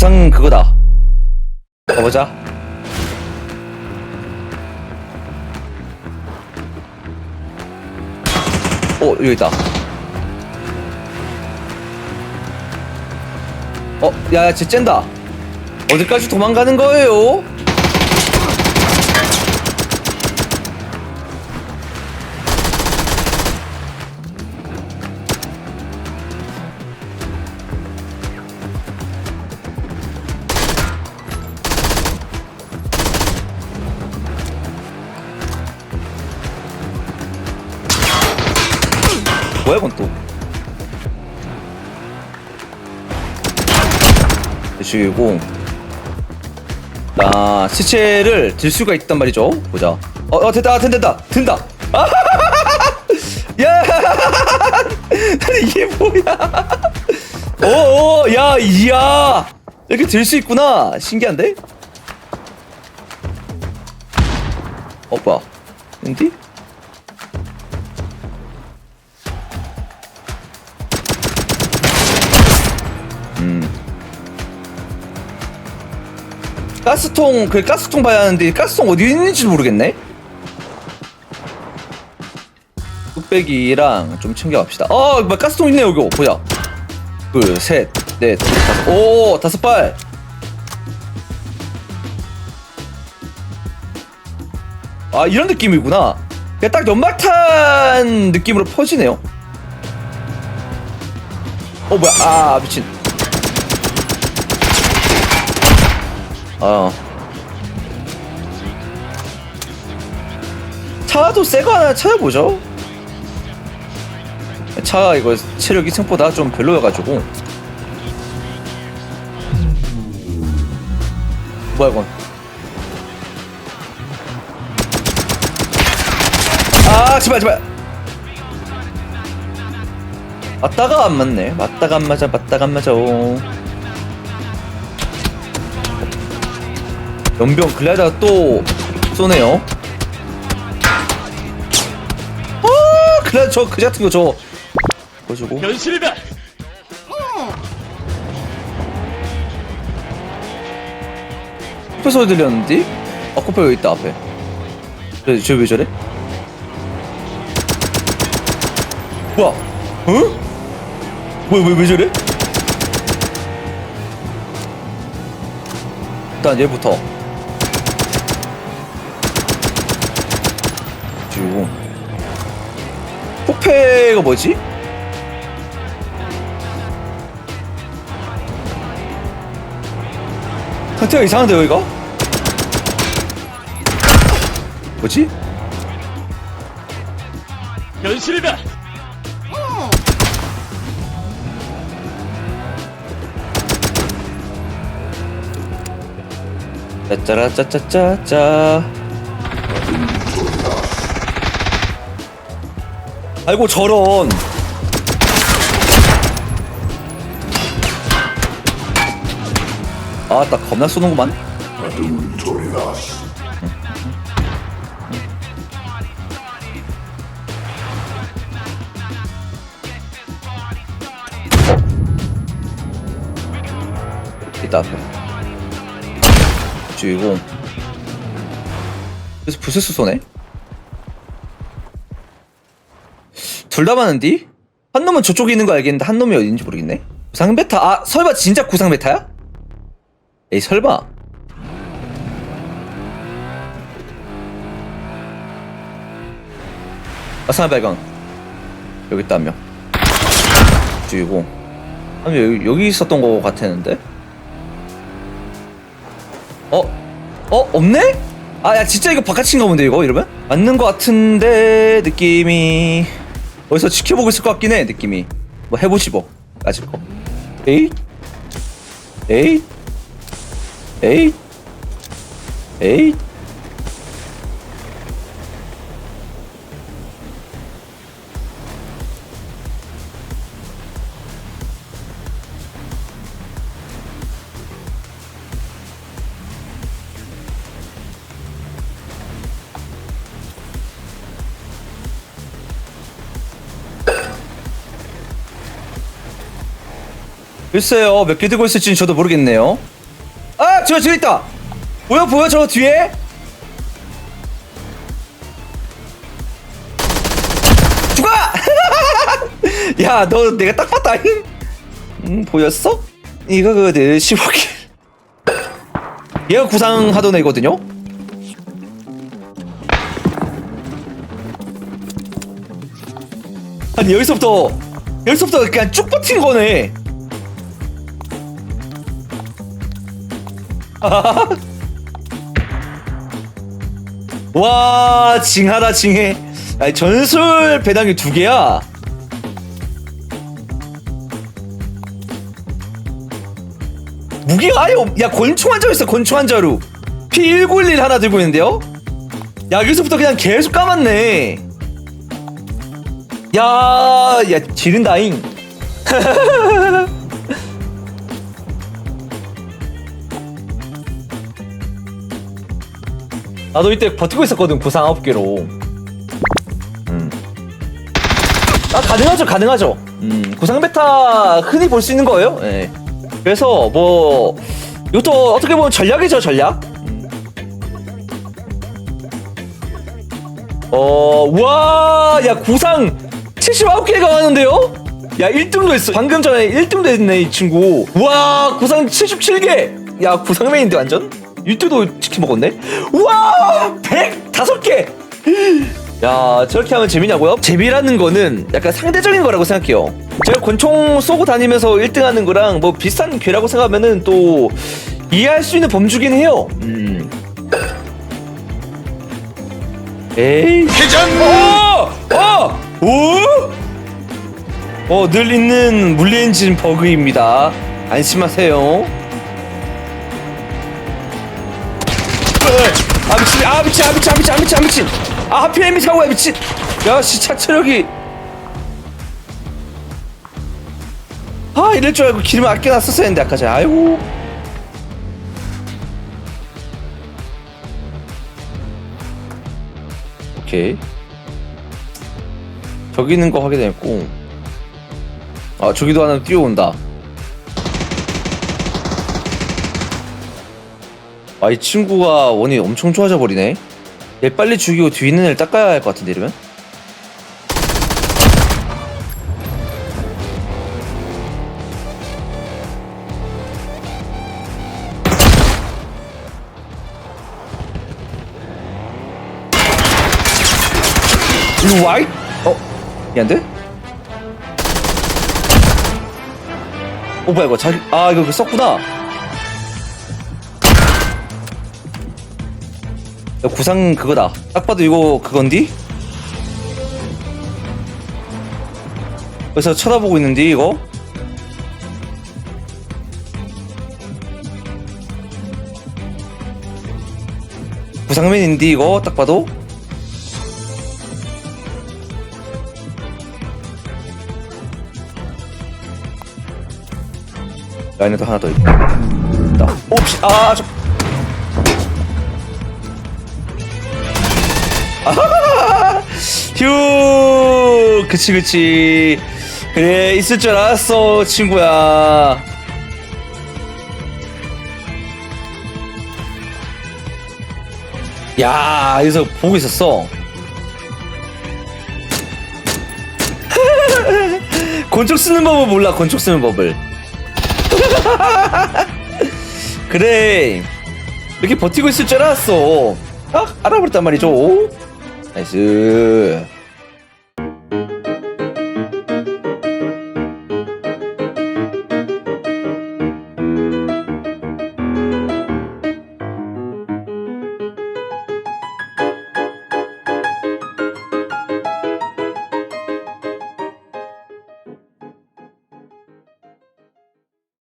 구상 그거다. 가보자. 어, 여기 있다. 어, 야, 야, 쟤 쨘다. 어디까지 도망가는 거예요? 이건 또. 죽이고. 나 시체를 들 수가 있단 말이죠. 보자. 어, 어 됐다, 된다, 된다. 아, 야, 이게 뭐야? 오, 오, 야, 이야, 이렇게 들 수 있구나. 신기한데? 어, 뭐야? 인디? 가스통 그 가스통 봐야 하는데 가스통 어디 있는지 모르겠네. 뚝배기랑 좀 챙겨갑시다. 어, 뭐 가스통 있네 여기 보자. 둘, 셋, 넷, 다섯, 오, 다섯 발. 아 이런 느낌이구나. 그냥 딱 연막탄 느낌으로 퍼지네요. 어 뭐야? 아 미친. 어. 차도 새거 하나 찾아보죠. 차 이거 체력이 생각보다 좀 별로여가지고. 뭐야 이건? 아 제발 제발. 맞다가 안 맞네. 맞다가 안 맞아. 맞다가 안 맞아. 연병 글라이더가 또 쏘네요. 아, 글라이더 저 그지 같은 거 저. 보여주고. 현실이다. 코페 소리 들렸는데? 아, 코페 여기 있다, 앞에. 저, 저왜 저래? 뭐야? 어? 뭐야, 왜, 왜 저래? 일단 얘부터. 그리고. 코페가 뭐지? 상태가 이상한데 여기가? 뭐지? 현실이다. 짜짜라 짜짜짜짜 아이고 저런. 아나 겁나 쏘는구만. 이따 앞에. 죽이고 그래서 부스스 쏘네 둘 다 많은디? 한 놈은 저쪽에 있는 거 알겠는데 한 놈이 어딘지 모르겠네 구상 베타 아 설마 진짜 구상 베타야? 에이 설마 아사나 발광 여기 있다 한명 죽이고 아니 여기, 여기 있었던 거 같았는데 어? 어? 없네? 아, 야, 진짜 이거 바깥인가 본데, 이거, 이러면? 맞는 거 같은데, 느낌이. 어디서 지켜보고 있을 것 같긴 해, 느낌이. 뭐 해보지, 뭐. 아직 거. 에이? 에이? 에이? 에이? 글쎄요 몇 개 들고 있을지는 저도 모르겠네요. 아 저거 저기 있다! 보여 보여 저 뒤에? 죽어! 야 너 내가 딱 봤다. 잉? 음 보였어? 이거거든 15킬 얘가 구상하던 애거든요? 아니 여기서부터 여기서부터 그냥 쭉 버틴 거네 와 징하다 징해. 아니, 전술 배당이 두 개야. 무기가 아예 없... 야 권총 한 자루 있어 권총 한 자루. P1911 하나 들고 있는데요? 야 여기서부터 그냥 계속 까맣네. 야, 야, 지른다잉. 나도 이때 버티고 있었거든, 구상 9개로. 음. 아, 가능하죠, 가능하죠. 음, 구상 베타 흔히 볼 수 있는 거예요. 예. 그래서, 뭐, 이것도 어떻게 보면 전략이죠, 전략. 음. 어, 와, 야, 구상 79개가 왔는데요? 야, 1등도 했어. 방금 전에 1등도 했네, 이 친구. 와, 구상 77개! 야, 구상맨인데, 완전? 1등도 치킨 먹었네? 와, 105개! 야, 저렇게 하면 재미냐고요? 재미라는 거는 약간 상대적인 거라고 생각해요. 제가 권총 쏘고 다니면서 1등 하는 거랑 뭐 비슷한 괴라고 생각하면은 또 이해할 수 있는 범주긴 해요. 음. 에이. 회전 어! 어! 오! 어, 늘 있는 물리 엔진 버그입니다. 안심하세요. 미친, 아 미친, 아 미친, 아 미친, 아 미친, 아 미친. 아 하필 에미 사고야 미친. 야, 씨 차 체력이. 아 이럴 줄 알고 기름 아껴 놨었어야 했는데 아까 전에. 아이고. 오케이. 저기 있는 거 확인했고 아 저기도 하나 뛰어온다 아 이 친구가 원이 엄청 좋아져 버리네 얘 빨리 죽이고 뒤에 있는 애를 닦아야 할 것 같은데 이러면 이거 와이? 어? 얘안돼? 어 뭐야 이거 자기 아 이거 그 썼구나 야, 구상 그거다 딱 봐도 이거 그건디? 그래서 쳐다보고 있는디 이거? 구상맨인디 이거 딱 봐도? 라인에도 하나 더 있다. 오, 씨, 아, 저. 휴, 그치, 그치. 그래, 있을 줄 알았어, 친구야. 야, 여기서 보고 있었어. 권총 쓰는 법을 몰라, 권총 쓰는 법을. 그래 이렇게 버티고 있을 줄 알았어 아 알아버렸단 말이죠 나이스